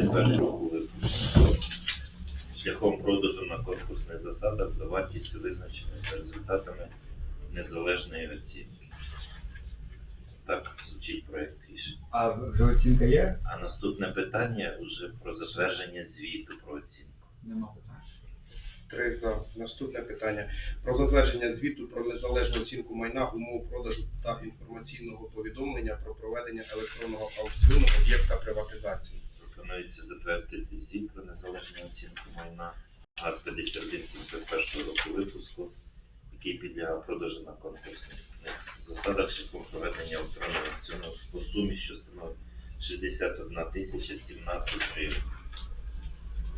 тепер року. Шляхом продажу на конкурсних засадах за вартістю визначеною за результатами незалежної оцінки. Так звучить проект рішення. А вже оцінка є? А наступне питання вже про затвердження звіту про оцінку. Нема питань. Три за. Наступне питання. Про затвердження звіту про незалежну оцінку майна, умов продажу та інформаційного повідомлення про проведення електронного аукціону об'єкта приватизації. Пропонується затвердити звіт про незалежну оцінку майна ГАЗ-51 року випуску, який підлягає продажу на конкурсних засадах шляхом проведення електронного аукціону по сумі, що становить 61 тисяча 17 гривень.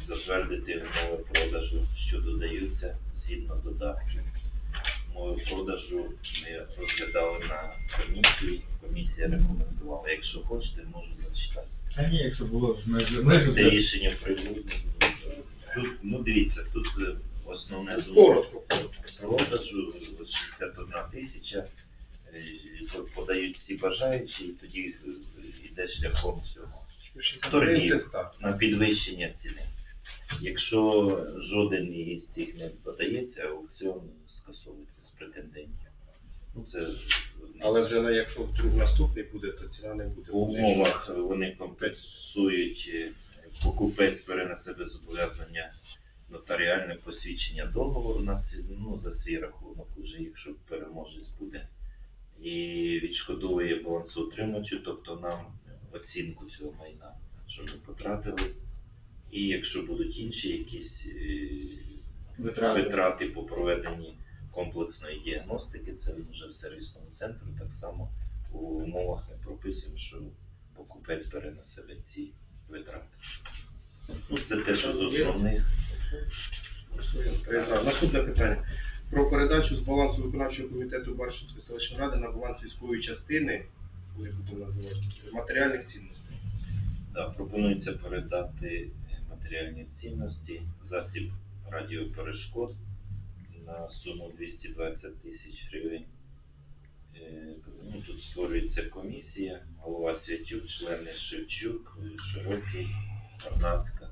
Затвердити умови продажу, що додаються згідно додатків. Умови продажу ми розглядали на комісії. Комісія рекомендувала. Якщо хочете, можу зачитати. Та ні, якщо було ж ми Це рішення приймуть. Тут, ну дивіться, тут е, основне зумовлення Коротко. продажу 61 тисяча, е, по- подають всі бажаючі, і тоді е, йде шляхом цього торгів на підвищення ціни. Якщо жоден із цих не подається, аукціон скасовується з претендентів. Ну, це Але вже на- якщо вдруг наступний буде, то ціна не буде. в умовах вони компенсують, е, покупець бере на себе зобов'язання нотаріальне посвідчення договору на ці- ну, за свій рахунок, уже якщо переможець буде, і відшкодовує балансоутримувачу, тобто нам оцінку цього майна, що ми потратили. І якщо будуть інші якісь е, Витрати. витрати по проведенні комплексної діагностики, це вже в сервісному центру, так само у умовах ми прописуємо, що покупець бере на себе ці витрати. Ну, це те, що з основних. Наступне питання. Про передачу з балансу виконавчого комітету Баршівської селищної ради на баланс військової частини, називати, матеріальних цінностей. Да, пропонується передати матеріальні цінності, засіб радіоперешкод на суму 220 тисяч гривень. Е, Ну, тут створюється комісія, голова Святюк, члени Шевчук, Широкий, Карнацька.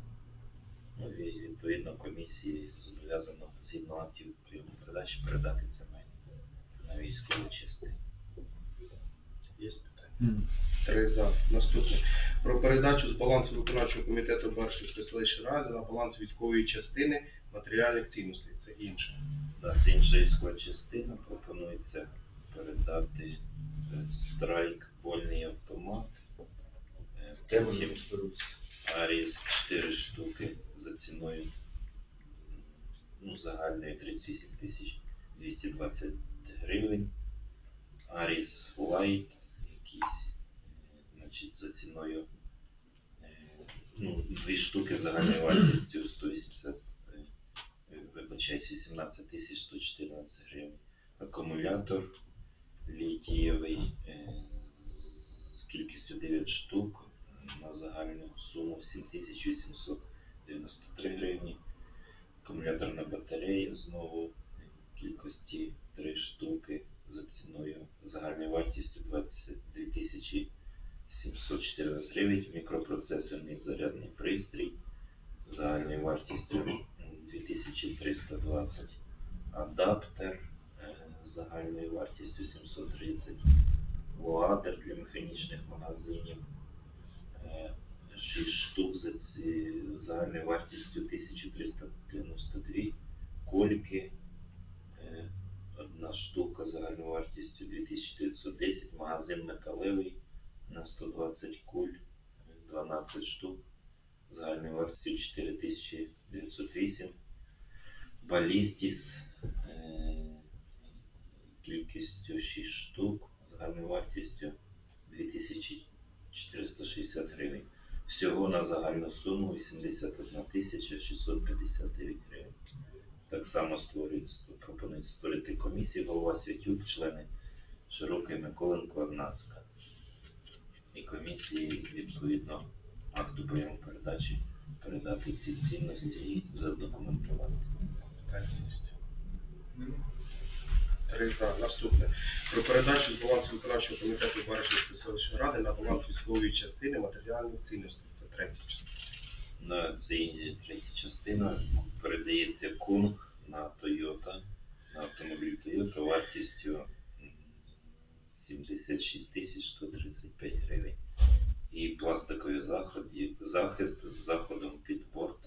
Ну і відповідно комісії зобов'язано згідно актів прийому передачі передати це майно на військову частину. Є питання? Три за. Наступне. Про передачу з балансу виконавчого комітету Баршівської селищної ради на баланс військової частини матеріальних цінностей. Це інше. З іншої склад пропонується передати е, страйк вольний автомат. беруться? Аріс 4 штуки за ціною ну, загальної 38 тисяч 220 гривень. Аріс Лайт якийсь, е, значить, за ціною е, ну, дві штуки загальною вартістю 180 е, е, вибачаюсь, 18 тисяч 114 гривень. Акумулятор літієвий е, з кількістю 9 штук на загальну суму 7893 гривні. Акумуляторна батарея знову в кількості 3 штуки за ціною загальною вартістю 22 тисячі 714 гривень. Мікропроцесорний зарядний пристрій загальною вартістю м, 2320. Адаптер е, загальною вартістю 730. Луадер для механічних магазинів. Е, 6 штук за загальною вартістю 1392. Кольки. е, Одна штука загальною вартістю 2910. Магазин металевий на 120 куль. е, 12 штук. Загальною вартістю 4908. Балістіс. е, Кількістю 6 штук. Загальною вартістю 2460 гривень. Всього на загальну суму 81 659 гривень. Так само створюється, пропонується створити комісію, голова Святюк, члени Широкий Миколенко Арнацька. І комісії відповідно акту прийому передачі передати ці цінності і задокументувати. Наступне. Передачу балансу виконавчого комітету Баршівської селищної ради на баланс військової частини матеріальних цінностей. Це третя частина. Це третя частина передається кунг на Toyota, на автомобіль Toyota вартістю 76 тисяч 135 гривень. І пластикові заходи, захист з заходом під борт.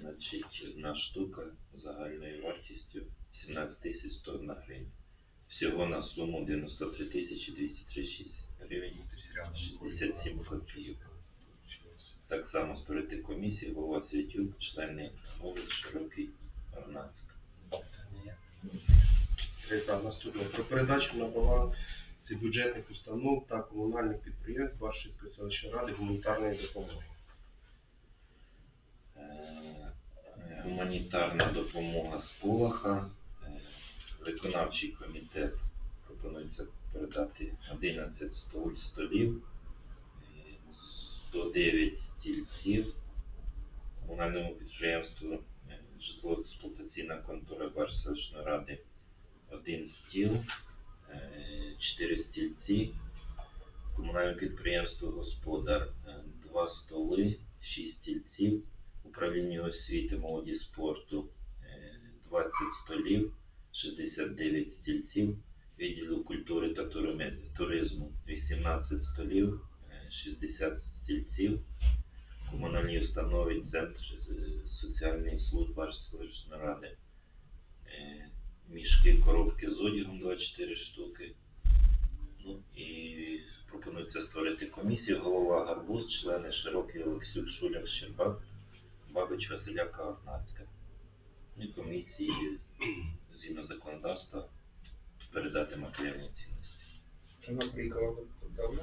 Значить, одна штука загальною вартістю 17 тисяч 101 гривень. Всього на суму 93 тисячі 236 гривень 67 копійок. Так само створити комісію, голова Святюк, члени голови Широкий Арнацьк. Три. Наступне. Про передачу на баланс бюджетних установ та комунальних підприємств Баршівської селищної ради гуманітарної допомоги. Гуманітарна допомога з Полаха. Е, Виконавчий комітет пропонується передати 11 стол- столів, е, 109 стільців комунальному підприємству е, житлово-експлуатаційна контора Барселичної ради один стіл, е, 4 стільці, комунальне підприємство Господар е, два столи, 6 стільців, управління освіти, молоді спорту е, 20 столів, 69 стільців, відділу культури та туризму 18 столів, е, 60 стільців, комунальні установи, центр е, соціальної служби селищної ради, е, мішки, коробки з одягом 24 штуки. Ну і пропонується створити комісію, голова Гарбуз, члени Широкий Олексюк, Шуляк, Щербак, Бабич, Василяка, Орнацька. І комісії згідно законодавства передати матеріальні цінності. Приїхала давно?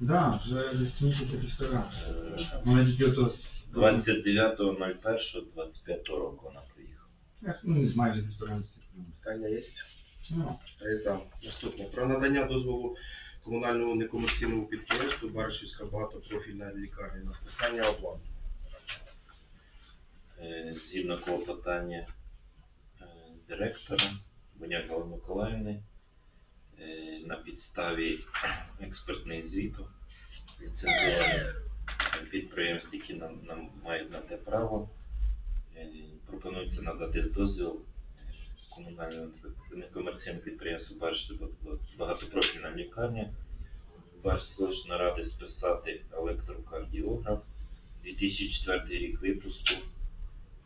Да, вже десь місяця півтора. Е, Вона тільки ото... 29.01.25 року вона приїхала. Е, Ну, майже півтора місяця. Питання є? Ну, за. Наступне. Про надання дозволу комунальному некомерційному підприємству Баршівська багатопрофільна лікарня на списання обладнання. Е, згідно клопотання е, директора Боняк Миколаївни на підставі експертних звіту ліцензованих підприємств, які нам, нам мають на те право, е, пропонується надати дозвіл е, комунальному некомерційному підприємству багатопрофільна лікарня. Барської ради списати електрокардіограф. 2004 рік випуску.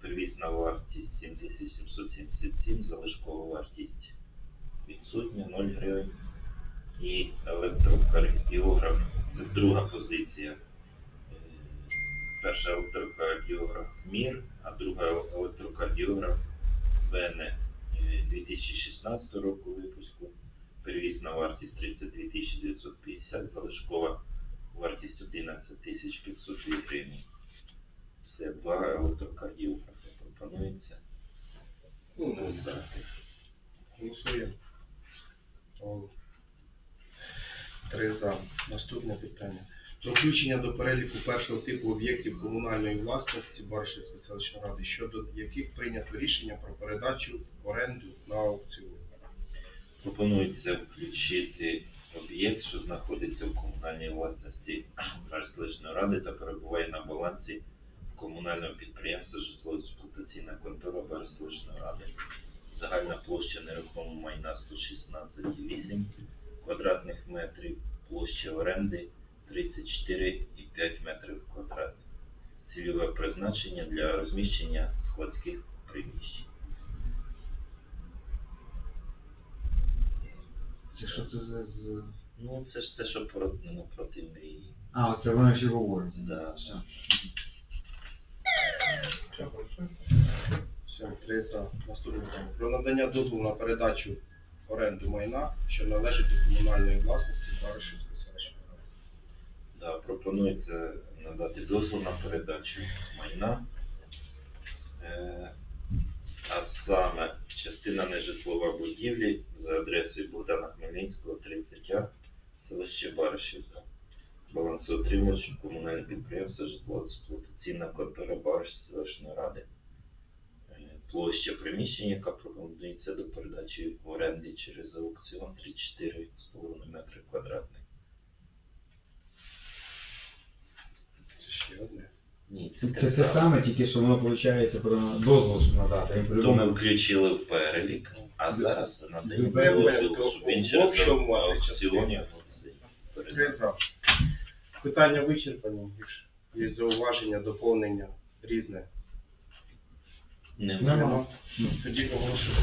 Первісна вартість 7777, залишкова вартість відсутня 0 гривень. І електрокардіограф, це друга позиція. Е, Перша електрокардіограф МІР, а друга електрокардіограф БН 2016 року випуску. Первісна вартість 32 950, залишкова вартість 11 502 гривні. Це два електрокардіографи пропонується. Ну. Голосуємо. Три за. Наступне питання. Про включення до переліку першого типу об'єктів комунальної власності Баршівської селищної ради, щодо яких прийнято рішення про передачу в оренду на аукціон. Пропонується включити об'єкт, що знаходиться в комунальній власності Барселичної ради та перебуває на балансі комунального підприємства житлово-експлуатаційна контора Барселичної ради. Загальна площа нерухомого майна 116,8 квадратних метрів, площа оренди 34,5 метрів квадратних. Цільове призначення для розміщення складських приміщень. це що це за... за- Ну, це ж те, що породнено проти мрії. А, оце вона ще говорить. Да. Все. Все, три за. Наступне. Про надання дозволу на передачу в оренду майна, що належить до комунальної власності. Да, пропонується надати дозвіл на передачу майна. Е, а саме частина нежитлова будівлі за адресою Богдана Хмельницького, 30А, селище Баришівка. Балансоутримувач комунальне підприємство житлово-експлуатаційна контора Бариш селищної ради. Е, Площа приміщення, яка пропонується до передачі в оренди через аукціон 34,5 метри квадратних. Це ще одне. Ні, це те саме. тільки що воно виходить про дозвол щоб надати. Він То ми включили в перелік, а зараз надаємо Ну, я дозвіл, щоб він в через общому аукціоні. Три за. Питання вичерпані. Є зауваження, доповнення, різне. Немає. Нема. Тоді оголошую.